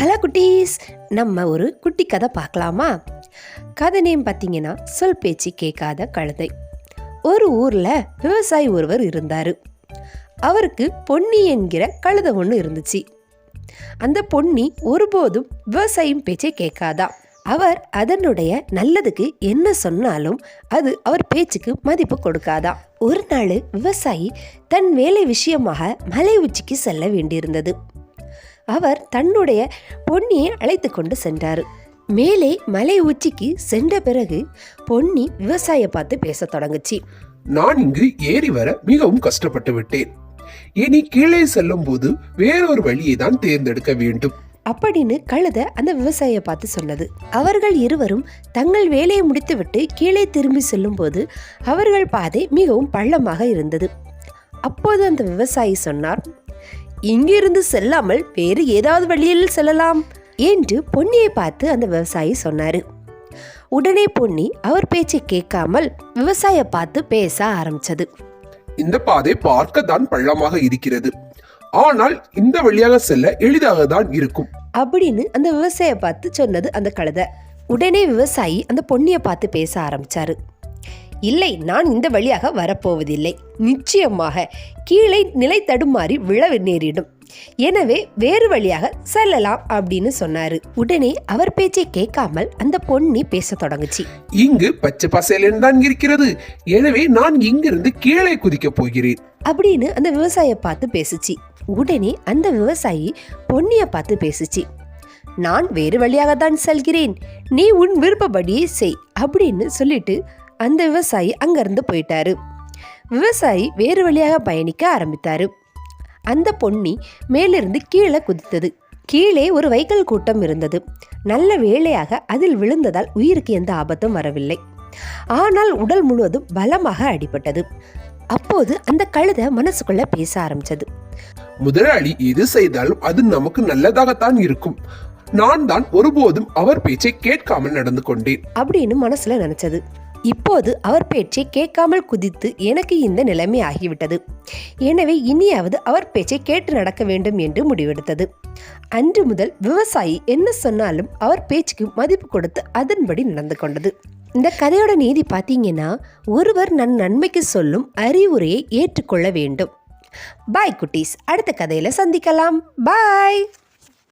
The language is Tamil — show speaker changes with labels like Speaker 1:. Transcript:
Speaker 1: ஹலோ குட்டீஸ் நம்ம ஒரு குட்டி கதை பார்க்கலாமா? கதை நேம் பார்த்தீங்கன்னா சொல் பேச்சு கேட்காத கழுதை. ஒரு ஊரில் விவசாயி ஒருவர் இருந்தார். அவருக்கு பொன்னி என்கிற கழுதை ஒன்று இருந்துச்சு. அந்த பொன்னி ஒருபோதும் விவசாயம் பேச்சை கேட்காதா? அவர் அதனுடைய நல்லதுக்கு என்ன சொன்னாலும் அது அவர் பேச்சுக்கு மதிப்பு கொடுக்காதா? ஒரு நாள் விவசாயி தன் வேலை விஷயமாக மலை உச்சிக்கு செல்ல வேண்டியிருந்தது. அவர் தன்னுடைய பொன்னியை அழைத்து கொண்டு சென்றார். மேலே மலை உச்சிக்கு சென்ற பிறகு பொன்னி விவசாய பார்த்து பேசத் தொடங்குச்சு.
Speaker 2: நான் இங்கு ஏறி வர மிகவும் கஷ்டப்பட்டு விட்டேன். இனி கீழே செல்லும் போது வேறொரு வழியை தான் தேர்ந்தெடுக்க வேண்டும்.
Speaker 1: அப்படின்னு கழுத அந்த விவசாயியை பார்த்து சொன்னது. அவர்கள் இருவரும் தங்கள் வேலையை முடித்துவிட்டு கீழே திரும்பி செல்லும்போது அவர்கள் பாதை மிகவும் பள்ளமாக இருந்தது. அப்போது அந்த விவசாயி சொன்னார் இங்கிருந்து செல்லாமல் வேறு ஏதாவது வழியில் செல்லலாம் என்று பொன்னியை பார்த்து அந்த விவசாயி சொன்னாரு. உடனே பொன்னி அவர் பேச்சை கேட்காமல் விவசாய பார்த்து பேச ஆரம்பிச்சது.
Speaker 2: இந்த பாதை பார்க்க தான் பள்ளமாக இருக்கிறது. ஆனால் இந்த வழியாக செல்ல எளிதாக தான் இருக்கும்.
Speaker 1: அப்படின்னு அந்த விவசாய பார்த்து சொன்னது அந்த கழுதை. உடனே விவசாயி அந்த பொன்னியை பார்த்து பேச ஆரம்பிச்சாரு. இல்லை நான் இந்த வழியாக வரப்போவதில்லை. நிச்சயமாக கீழே நிலை தடுமாறி விழ நேரிடும். எனவே வேறு வழியாக செல்லலாம் அப்படின்னு சொன்னாரு. உடனே அவர் பேச்சை கேட்காமல் அந்த பொன்னி பேச தொடங்குச்சு.
Speaker 2: இங்கு பச்சை பசேலன் தான் இருக்கிறது. எனவே நான் இங்கிருந்து கீழே குதிக்கப் போகிறேன்.
Speaker 1: அப்படின்னு அந்த விவசாய பார்த்து பேசுச்சு. உடனே அந்த விவசாயி பொன்னிய பார்த்து பேசுச்சு. நான் வேறு வழியாக தான் செல்கிறேன். நீ உன் விருப்பப்படியே செய் அப்படின்னு சொல்லிட்டு அந்த விவசாயி அங்கிருந்து போயிட்டாரு. விவசாயி வேறு வழியாக பயணிக்க ஆரம்பித்தாரு. அந்த பொன்னி மேலிருந்து கீழே குதித்தது. கீழே ஒரு வைக்கல் கூட்டம் இருந்தது. நல்ல வேளையாக அதில் விழுந்ததால் உயிருக்கு எந்த ஆபத்தும் வரவில்லை. ஆனால் உடல் முழுவதும் பலமாக அடிபட்டது. அப்போது அந்த கழுதை மனசுக்குள்ள பேச ஆரம்பிச்சது.
Speaker 2: முதலாளி எது செய்தாலும் அது நமக்கு நல்லதாகத்தான் இருக்கும். நான் தான் ஒருபோதும் அவர் பேச்சை கேட்காமல் நடந்து கொண்டேன்.
Speaker 1: அப்படின்னு மனசுல நினைச்சது. இப்போது அவர் பேச்சை கேட்காமல் குதித்து எனக்கு இந்த நிலைமை ஆகிவிட்டது. எனவே இனியாவது அவர் பேச்சை கேட்டு நடக்க வேண்டும் என்று முடிவெடுத்தது. அன்று முதல் விவசாயி என்ன சொன்னாலும் அவர் பேச்சுக்கு மதிப்பு கொடுத்து அதன்படி நடந்து கொண்டது. இந்த கதையோட நீதி பார்த்தீங்கன்னா ஒருவர் நன் நன்மைக்கு சொல்லும் அறிவுரையை ஏற்றுக்கொள்ள வேண்டும். பாய் குட்டீஸ். அடுத்த கதையில சந்திக்கலாம். பாய்